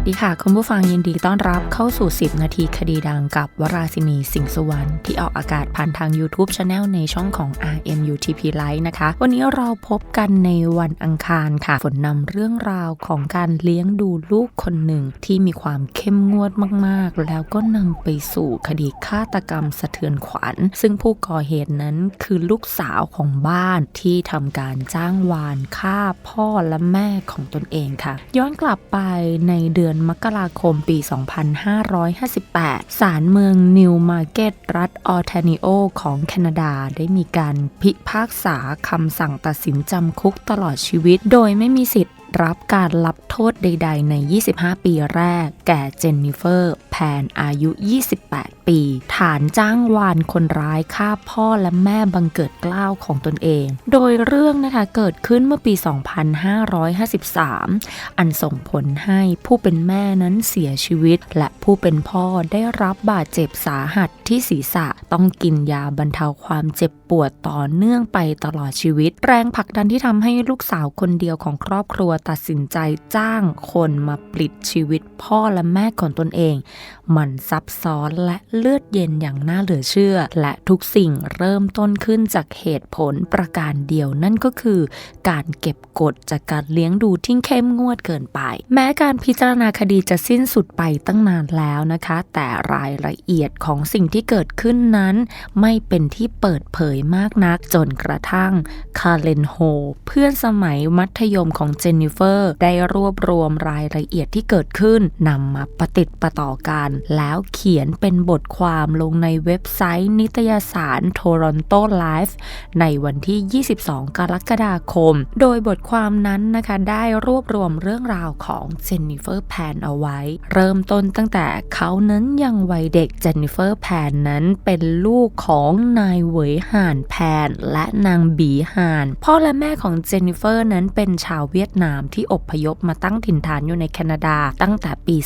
วัสดีค่ะ คุณผู้ฟังยินดีต้อนรับเข้าสู่ 10 นาทีคดีดังกับวราศินีสิงห์สุวรรณที่ออกอากาศผ่านทาง YouTube Channel ในช่องของ RMUTP Live นะคะ วันนี้เราพบกันในวันอังคารค่ะ ฝนนำเรื่องราวของการเลี้ยงดูลูกคนหนึ่งที่มีความเข้มงวดมากๆ แล้วก็นำไปสู่คดีฆาตกรรมสะเทือนขวัญ ซึ่งผู้ก่อเหตุนั้นคือลูกสาวของบ้านที่ทำการจ้างวานฆ่าพ่อและแม่ของตนเองค่ะ ย้อนกลับไปในเดือนมกราคมปี 2558 ศาลเมืองนิวมาร์เก็ตรัฐออแทนิโอของแคนาดาได้มีการพิพากษาคำสั่งตัดสินจำคุกตลอดชีวิต โดยไม่มีสิทธิ์รับการรับโทษใด ๆ ใน 25 ปีแรก แก่เจนนิเฟอร์ แพนอายุ 28 ปี ฐานจ้างวานคนร้ายฆ่าพ่อและแม่บังเกิดเกล้าวของตนเอง โดยเรื่องนะคะเกิดขึ้นเมื่อปี 2553 อันส่งผลให้ผู้เป็นแม่นั้นเสียชีวิต และผู้เป็นพ่อได้รับบาดเจ็บสาหัสที่ศีรษะต้องกินยาบรรเทาความเจ็บปวดต่อเนื่องไปตลอดชีวิต แรงผลักดันที่ทำให้ลูกสาวคนเดียวของครอบครัวตัดสินใจจ้างคนมาปลิดชีวิตพ่อและแม่ของตนเอง มันซับซ้อนและเลือดเย็นอย่างน่าเหลือเชื่อ และทุกสิ่งเริ่มต้นขึ้นจากเหตุผลประการเดียวนั่นก็คือ การเก็บกดจากการเลี้ยงดูที่เข้มงวดเกินไป แม้การพิจารณาคดีจะสิ้นสุดไปตั้งนานแล้วนะคะ แต่รายละเอียดของสิ่งที่เกิดขึ้นนั้น ไม่เป็นที่เปิดเผยมากนักจนกระทั่งคาเลนโฮเพื่อนสมัยมัธยมของเจนนิเฟอร์ ได้รวบรวมรายละเอียดที่เกิดขึ้นนำมาปฏิติดประต่อกัน แล้วเขียนเป็นบทความลงในเว็บไซต์นิตยสาร Toronto Life ในวันที่ 22 กรกฎาคม โดยบทความนั้นนะคะได้รวบรวมเรื่องราวของเจนนิเฟอร์แพนเอาไว้ เริ่มต้นตั้งแต่เขานั้นยังวัยเด็กเจนนิเฟอร์แพนนั้นเป็นลูกของนายเหวยห่านแพนและนางบีห่าน พ่อและแม่ของเจนนิเฟอร์นั้นเป็นชาวเวียดนามที่อพยพมาตั้งถิ่นฐานอยู่ในแคนาดา ตั้งแต่ปี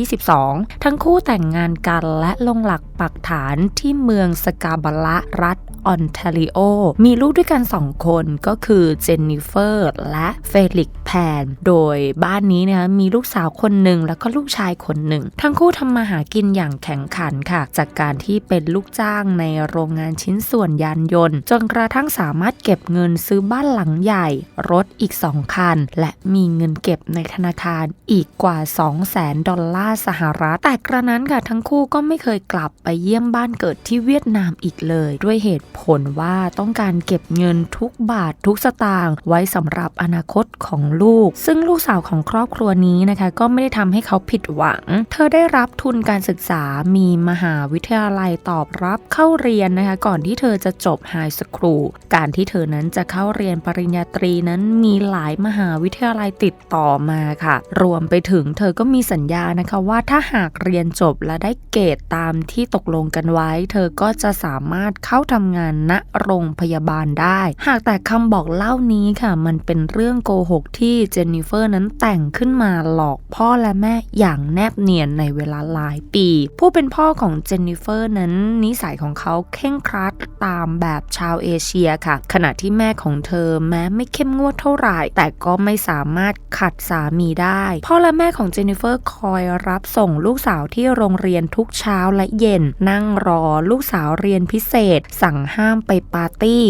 2522 ทั้งคู่แต่งงานกันและลงหลัก ปักฐานที่เมืองสกาบาละรัฐออนแทริโอ มีลูกด้วยกันสองคนก็คือเจนนิเฟอร์และเฟลิกแพน โดยบ้านนี้นะคะมีลูกสาวคนหนึ่งแล้วก็ลูกชายคนหนึ่ง ทั้งคู่ทำมาหากินอย่างแข็งขันค่ะ จากการที่เป็นลูกจ้างในโรงงานชิ้นส่วนยานยนต์ จนกระทั่งสามารถเก็บเงินซื้อบ้านหลังใหญ่ รถอีกสองคัน และมีเงินเก็บในธนาคารอีกกว่า 2 0 0แสนดอลลาร์สหรัฐ แต่กระนั้นค่ะทั้งคู่ก็ไม่เคยกลับไปไปเยี่ยมบ้านเกิดที่เวียดนามอีกเลย ด้วยเหตุผลว่าต้องการเก็บเงินทุกบาททุกสตางค์ไว้สำหรับอนาคตของลูก ซึ่งลูกสาวของครอบครัวนี้นะคะก็ไม่ได้ทำให้เขาผิดหวัง เธอได้รับทุนการศึกษามีมหาวิทยาลัยตอบรับเข้าเรียนนะคะก่อนที่เธอจะจบไฮสคูลการที่เธอนั้นจะเข้าเรียนปริญญาตรีนั้นมีหลายมหาวิทยาลัยติดต่อมาค่ะ รวมไปถึงเธอก็มีสัญญานะคะว่าถ้าหากเรียนจบและได้เกรดตามที่ตกลงกันไว้ เธอก็จะสามารถเข้าทำงานณโรงพยาบาลได้ หากแต่คำบอกเล่านี้ค่ะ มันเป็นเรื่องโกหกที่เจนนิเฟอร์นั้นแต่งขึ้นมาหลอกพ่อและแม่อย่างแนบเนียนในเวลาหลายปี ผู้เป็นพ่อของเจนนิเฟอร์นั้นนิสัยของเขาเข่งครัดตามแบบชาวเอเชียค่ะ ขณะที่แม่ของเธอแม้ไม่เข้มงวดเท่าไหร่ แต่ก็ไม่สามารถขัดสามีได้ พ่อและแม่ของเจนนิเฟอร์คอยรับส่งลูกสาวที่โรงเรียนทุกเช้าและเย็นนั่งรอลูกสาวเรียนพิเศษ สั่งห้ามไปปาร์ตี้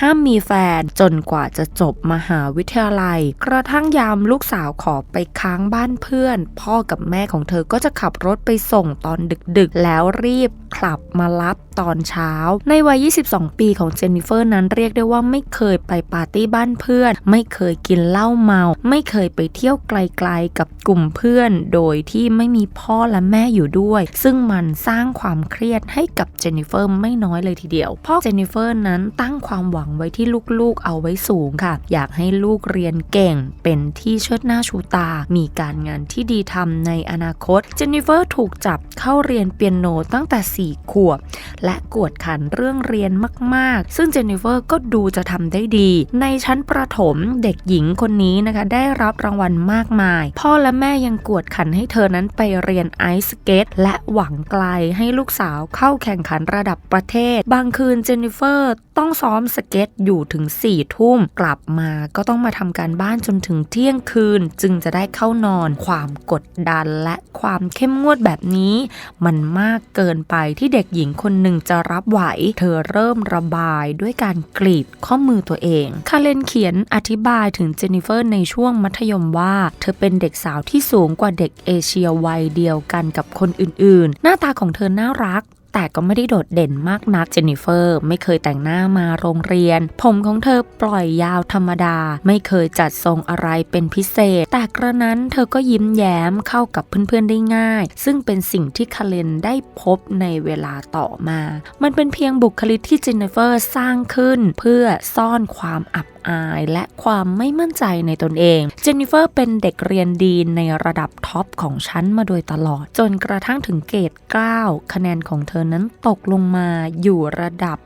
ห้ามมีแฟนจนกว่าจะจบมหาวิทยาลัย กระทั่งยามลูกสาวขอไปค้างบ้านเพื่อน พ่อกับแม่ของเธอก็จะขับรถไปส่งตอนดึกๆ แล้วรีบขับมารับตอนเช้า ในวัย 22 ปีของเจนนิเฟอร์นั้นเรียกได้ว่าไม่เคยไปปาร์ตี้บ้านเพื่อน ไม่เคยกินเหล้าเมา ไม่เคยไปเที่ยวไกลๆกับกลุ่มเพื่อน โดยที่ไม่มีพ่อและแม่อยู่ด้วย ซึ่งมันสร้างความเครียดให้กับเจนนิเฟอร์ไม่น้อยเลยทีเดียว พ่อเจนนิเฟอร์นั้นตั้งความหวังไว้ที่ลูกๆ เอาไว้สูงค่ะ อยากให้ลูกเรียนเก่ง เป็นที่เชิดหน้าชูตา มีการงานที่ดีทำในอนาคต เจนนิเฟอร์ถูกจับเข้าเรียนเปียโนตั้งแต่ 4 ขวบ และกวดขันเรื่องเรียนมากๆ ซึ่งเจนนิเฟอร์ก็ดูจะทำได้ดี ในชั้นประถมเด็กหญิงคนนี้นะคะ ได้รับรางวัลมากมาย พ่อและแม่ยังกวดขันให้เธอนั้นไปเรียนไอซ์สเก็ตและหวังไกลให้ลูกสาวเข้าแข่งขันระดับประเทศ บางคืนเจนนิเฟอร์ต้องซ้อมสเก็ตอยู่ถึง4ี่ทุ่มกลับมาก็ต้องมาทำการบ้านจนถึงเที่ยงคืน จึงจะได้เข้านอน ความกดดันและความเข้มงวดแบบนี้ มันมากเกินไปที่เด็กหญิงคนหนึ่งจะรับไหว เธอเริ่มระบายด้วยการกรีดข้อมือตัวเอง คาเลนเขียนอธิบายถึงเจนนิเฟอร์ในช่วงมัธยมว่า เธอเป็นเด็กสาวที่สูงกว่าเด็กเอเชียวัยเดียวกันกับคนอื่นๆ หน้าตาของเธอน่ารัก แต่ก็ไม่ได้โดดเด่นมากนักเจนนิเฟอร์ไม่เคยแต่งหน้ามาโรงเรียน ผมของเธอปล่อยยาวธรรมดา ไม่เคยจัดทรงอะไรเป็นพิเศษ แต่กระนั้นเธอก็ยิ้มแย้มเข้ากับเพื่อนๆได้ง่าย ซึ่งเป็นสิ่งที่คาเลนได้พบในเวลาต่อมา มันเป็นเพียงบุคลิกที่เจนนิเฟอร์สร้างขึ้น เพื่อซ่อนความอับอายและความไม่มั่นใจในตนเอง เจนนิเฟอร์เป็นเด็กเรียนดีในระดับท็อปของชั้นมาโดยตลอด จนกระทั่งถึงเกรด9คะแนนของเธอนั้นตกลงมาอยู่ระดับ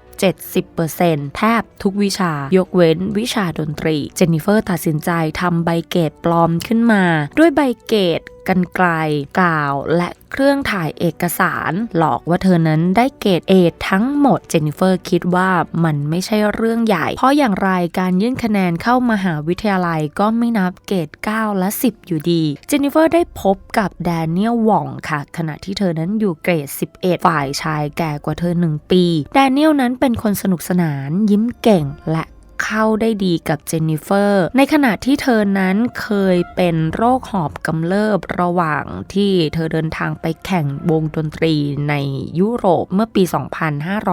70%แทบทุกวิชายกเว้นวิชาดนตรี เจนนิเฟอร์ตัดสินใจทำใบเกตปลอมขึ้นมา ด้วยใบเกต กันไกลกล่าวและเครื่องถ่ายเอกสารหลอกว่าเธอนั้นได้เกรดเอทั้งหมดเจนนิเฟอร์คิดว่ามันไม่ใช่เรื่องใหญ่ เพราะอย่างไรการยื่นคะแนนเข้ามหาวิทยาลัยก็ไม่นับเกรด 9 และ 10 อยู่ดีเจนนิเฟอร์ได้พบกับแดเนียลว่องค่ะ ขณะที่เธอนั้นอยู่เกรด 11 ฝ่ายชายแก่กว่าเธอ 1 ปี แดเนียลนั้นเป็นคนสนุกสนาน ยิ้มเก่งและ เข้าได้ดีกับเจนนิเฟอร์ ในขณะที่เธอนั้นเคยเป็นโรคหอบกำเริบระหว่างที่เธอเดินทางไปแข่งวงดนตรีในยุโรปเมื่อปี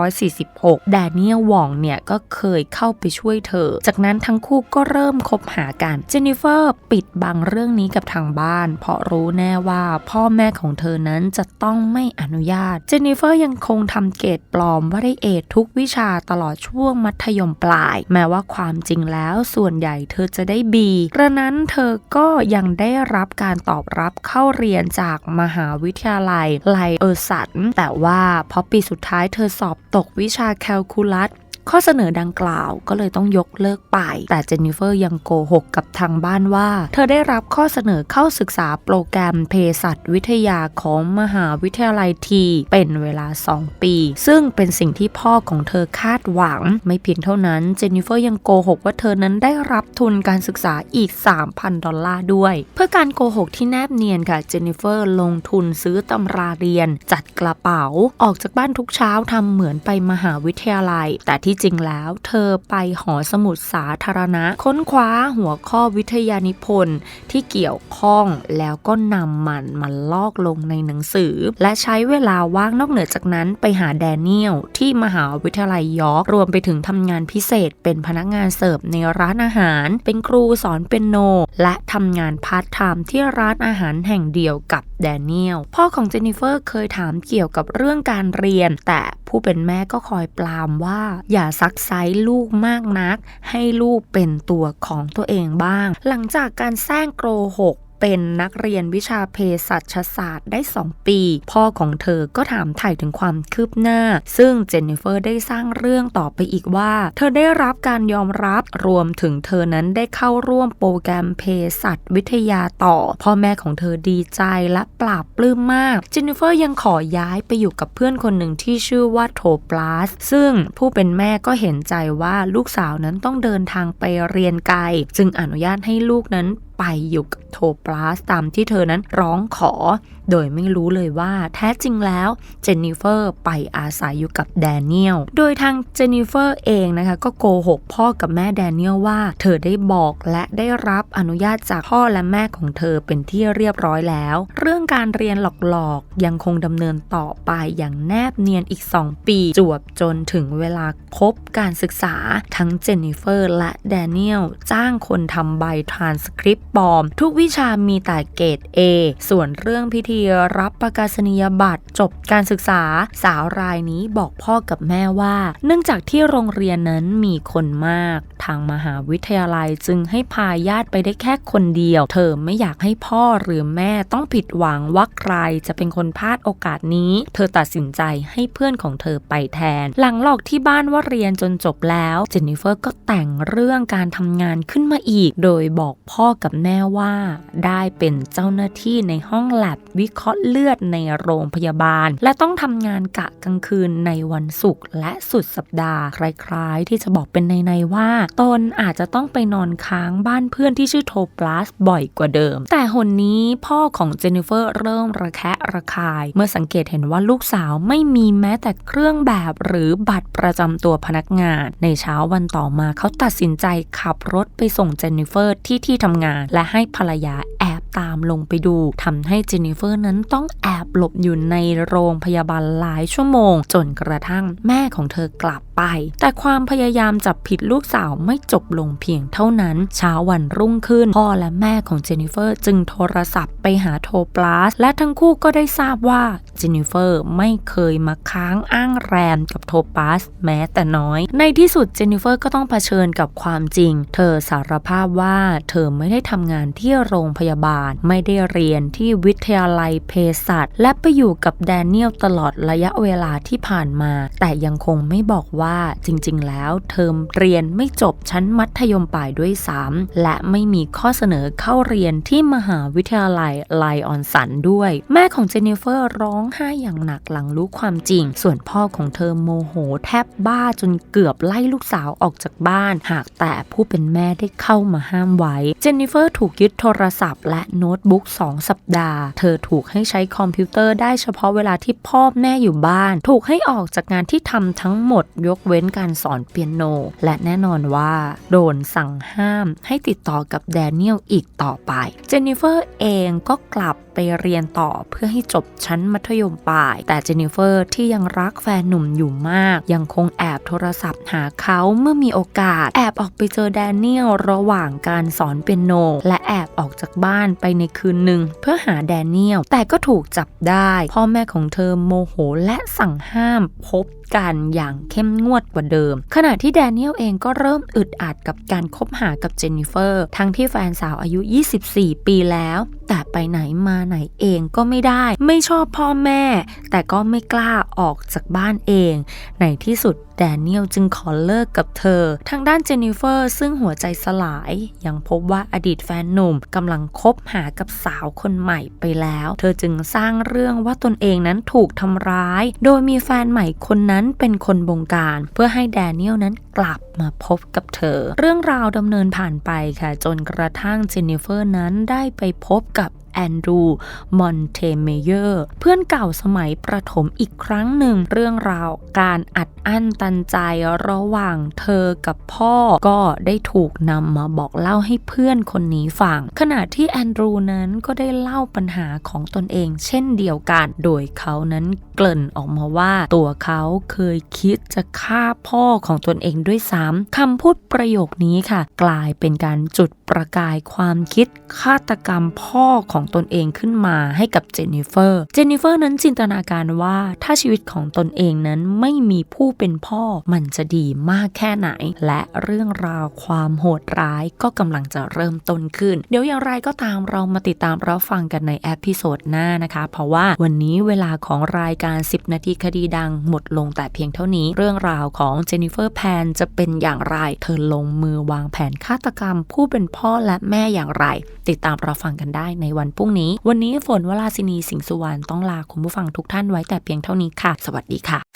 2546 แดเนียลวองเนี่ยก็เคยเข้าไปช่วยเธอ จากนั้นทั้งคู่ก็เริ่มคบหากัน เจนนิเฟอร์ปิดบังเรื่องนี้กับทางบ้าน เพราะรู้แน่ว่าพ่อแม่ของเธอนั้นจะต้องไม่อนุญาต เจนนิเฟอร์ยังคงทำเกรดปลอมว่าได้เอททุกวิชาตลอดช่วงมัธยมปลาย แม้ว่าความจริงแล้วส่วนใหญ่เธอจะได้ B ีกระนั้นเธอก็ยังได้รับการตอบรับเข้าเรียนจากมหาวิทยาลัยไลเออร์สันแต่ว่าพอปีสุดท้ายเธอสอบตกวิชาแคลคูลัส ข้อเสนอดังกล่าวก็เลยต้องยกเลิกไป แต่เจนนิเฟอร์ยังโกหกกับทางบ้านว่า เธอได้รับข้อเสนอเข้าศึกษาโปรแกรมเภสัชวิทยาของมหาวิทยาลัยทีเป็นเวลา 2 ปี ซึ่งเป็นสิ่งที่พ่อของเธอคาดหวัง ไม่เพียงเท่านั้นเจนนิเฟอร์ยังโกหกว่าเธอนั้นได้รับทุนการศึกษาอีก 3,000 ดอลลาร์ด้วย เพื่อการโกหกที่แนบเนียนค่ะเจนนิเฟอร์ลงทุนซื้อตำราเรียน จัดกระเป๋า ออกจากบ้านทุกเช้าทำเหมือนไปมหาวิทยาลัย แต่ที่จริงแล้ว เธอไปหอสมุดสาธารณะ ค้นคว้าหัวข้อวิทยานิพนธ์ที่เกี่ยวข้องแล้วก็นำมันมาลอกลงในหนังสือ และใช้เวลาว่างนอกเหนือจากนั้นไปหาแดเนียลที่มหาวิทยาลัยยอร์กรวมไปถึงทำงานพิเศษ เป็นพนักงานเสิร์ฟในร้านอาหาร เป็นครูสอนเปียโน และทำงานพาร์ทไทม์ที่ร้านอาหารแห่งเดียวกับแดเนียลพ่อของเจนนิเฟอร์เคยถามเกี่ยวกับเรื่องการเรียน แต่ผู้เป็นแม่ก็คอยปลามว่าอย่าซักไซลูกมากนัก ให้ลูกเป็นตัวของตัวเองบ้าง หลังจากการแซงโกหก เป็นนักเรียนวิชาเภสัชศาสตร์ได้ 2 ปี พ่อของเธอก็ถามถ่ายถึงความคืบหน้า ซึ่งเจนนิเฟอร์ได้สร้างเรื่องต่อไปอีกว่า เธอได้รับการยอมรับรวมถึงเธอนั้นได้เข้าร่วมโปรแกรมเภสัชวิทยาต่อ พ่อแม่ของเธอดีใจและปราบปลื้มมากเจนนิเฟอร์ยังขอย้ายไปอยู่กับเพื่อนคนหนึ่งที่ชื่อว่าโทปลาสซึ่งผู้เป็นแม่ก็เห็นใจว่าลูกสาวนั้นต้องเดินทางไปเรียนไกล จึงอนุญาตให้ลูกนั้น ไปอยู่กับโทปลาสตามที่เธอนั้นร้องขอ โดยไม่รู้เลยว่าแท้จริงแล้วเจนนิเฟอร์ไปอาศัยอยู่กับแดเนียล โดยทางเจนนิเฟอร์เองนะคะก็โกหกพ่อกับแม่แดเนียลว่า เธอได้บอกและได้รับอนุญาตจากพ่อและแม่ของเธอเป็นที่เรียบร้อยแล้ว เรื่องการเรียนหลอกๆยังคงดำเนินต่อไปอย่างแนบเนียนอีก 2 ปี จวบจนถึงเวลาครบการศึกษาทั้งเจนนิเฟอร์และแดเนียลจ้างคนทำใบทรานสคริปต์ปลอม ทุกวิชามีแต่เกรด A ส่วนเรื่องพิธีรับประกาศนียบัตรจบการศึกษาสาวรายนี้บอกพ่อกับแม่ว่า เนื่องจากที่โรงเรียนนั้นมีคนมาก ทางมหาวิทยาลัยจึงให้พาญาติไปได้แค่คนเดียว เธอไม่อยากให้พ่อหรือแม่ต้องผิดหวังว่าใครจะเป็นคนพลาดโอกาสนี้ เธอตัดสินใจให้เพื่อนของเธอไปแทน หลังหลอกที่บ้านว่าเรียนจนจบแล้ว เจนนิเฟอร์ก็แต่งเรื่องการทำงานขึ้นมาอีก โดยบอกพ่อกับแม่ว่าได้เป็นเจ้าหน้าที่ในห้องแลบวิเคราะห์เลือดในโรงพยาบาล และต้องทำงานกะกลางคืนในวันศุกร์และสุดสัปดาห์ คล้ายๆ ที่จะบอกเป็นในๆว่า ตนอาจจะต้องไปนอนค้างบ้านเพื่อนที่ชื่อโทปลัสบ่อยกว่าเดิม แต่ หนนี้พ่อของเจนนิเฟอร์เริ่มระแคะระคาย เมื่อสังเกตเห็นว่าลูกสาวไม่มีแม้แต่เครื่องแบบหรือบัตรประจำตัวพนักงาน ในเช้าวันต่อมาเขาตัดสินใจขับรถไปส่งเจนนิเฟอร์ที่ที่ทำงาน และให้ภรรยาแอบ ตามลงไปดูทำให้เจนนิเฟอร์นั้นต้องแอบหลบอยู่ในโรงพยาบาลหลายชั่วโมง จนกระทั่งแม่ของเธอกลับไป แต่ความพยายามจับผิดลูกสาวไม่จบลงเพียงเท่านั้น เช้าวันรุ่งขึ้น พ่อและแม่ของเจนนิเฟอร์จึงโทรศัพท์ไปหาโทปลาส และทั้งคู่ก็ได้ทราบว่าเจนนิเฟอร์ไม่เคยมาค้างอ้างแรมกับโทปลาสแม้แต่น้อย ในที่สุดเจนนิเฟอร์ก็ต้องเผชิญกับความจริง เธอสารภาพว่าเธอไม่ได้ทำงานที่โรงพยาบาลไม่ได้เรียนที่วิทยาลัยเภสัชและไปอยู่กับแดเนียลตลอดระยะเวลาที่ผ่านมา แต่ยังคงไม่บอกว่าจริงๆ แล้ว เทอมเรียนไม่จบชั้นมัธยมปลายด้วยซ้ำและไม่มีข้อเสนอเข้าเรียนที่มหาวิทยาลัยไลออนสันด้วย แม่ของเจนนิเฟอร์ร้องไห้อย่างหนักหลังรู้ความจริง ส่วนพ่อของเธอโมโหแทบบ้าจนเกือบไล่ลูกสาวออกจากบ้าน หากแต่ผู้เป็นแม่ได้เข้ามาห้ามไว้ เจนนิเฟอร์ถูกยึดโทรศัพท์และโน้ตบุ๊ก 2 สัปดาห์ เธอถูกให้ใช้คอมพิวเตอร์ได้เฉพาะเวลาที่พ่อแม่อยู่บ้าน ถูกให้ออกจากงานที่ทำทั้งหมดยกเว้นการสอนเปียโน และแน่นอนว่า โดนสั่งห้ามให้ติดต่อกับแดเนียลอีกต่อไป เจนนิเฟอร์เองก็กลับ ไปเรียนต่อเพื่อให้จบชั้นมัธยมปลาย แต่เจนนิเฟอร์ที่ยังรักแฟนหนุ่มอยู่มาก ยังคงแอบโทรศัพท์หาเขาเมื่อมีโอกาส แอบออกไปเจอแดเนียลระหว่างการสอนเปียโน และแอบออกจากบ้านไปในคืนหนึ่งเพื่อหาแดเนียลแต่ก็ถูกจับได้ พ่อแม่ของเธอโมโหและสั่งห้ามพบ กันอย่างเข้มงวดกว่าเดิม ขณะที่แดเนียลเองก็เริ่มอึดอัดกับการคบหากับเจนนิเฟอร์ ทั้งที่แฟนสาวอายุ 24 ปีแล้ว แต่ไปไหนมาไหนเองก็ไม่ได้ ไม่ชอบพ่อแม่ แต่ก็ไม่กล้าออกจากบ้านเอง ในที่สุดแดเนียลจึงขอเลิกกับเธอ ทางด้านเจนนิเฟอร์ซึ่งหัวใจสลาย ยังพบว่าอดีตแฟนหนุ่มกำลังคบหากับสาวคนใหม่ไปแล้ว เธอจึงสร้างเรื่องว่าตนเองนั้นถูกทำร้าย โดยมีแฟนใหม่คนนั้นเป็นคนบงการเพื่อให้แดเนียลนั้นกลับมาพบกับเธอ เรื่องราวดำเนินผ่านไปค่ะ จนกระทั่งเจนนิเฟอร์นั้นได้ไปพบกับ แอนดรูมอนเทเมเยอร์ เพื่อนเก่าสมัยประถมอีกครั้งหนึ่งเรื่องราวการอัดอั้นตันใจระหว่างเธอกับพ่อก็ได้ถูกนำมาบอกเล่าให้เพื่อนคนนี้ฟัง ขณะที่แอนดรูนั้นก็ได้เล่าปัญหาของตนเองเช่นเดียวกัน โดยเขานั้นเกริ่นออกมาว่า ตัวเขาเคยคิดจะฆ่าพ่อของตนเองด้วยซ้ำคำพูดประโยคนี้ค่ะ กลายเป็นการจุด ประกายความคิดฆาตกรรมพ่อของตนเองขึ้นมาให้กับเจนนิเฟอร์ เจนนิเฟอร์นั้นจินตนาการว่าถ้าชีวิตของตนเองนั้นไม่มีผู้เป็นพ่อมันจะดีมากแค่ไหน และเรื่องราวความโหดร้ายก็กำลังจะเริ่มต้นขึ้น เดี๋ยวอย่างไรก็ตามเรามาติดตามรับฟังกันในเอพิโซดหน้านะคะ เพราะว่าวันนี้เวลาของรายการ 10 นาทีคดีดังหมดลงแต่เพียงเท่านี้ เรื่องราวของเจนนิเฟอร์แพนจะเป็นอย่างไร เธอลงมือวางแผนฆาตกรรมผู้เป็นพ่อพ่อและแม่อย่างไร ติดตามรับฟังกันได้ในวันพรุ่งนี้ วันนี้ฝนวราศินีสิงสุวรรณต้องลาคุณผู้ฟังทุกท่านไว้แต่เพียงเท่านี้ค่ะ สวัสดีค่ะ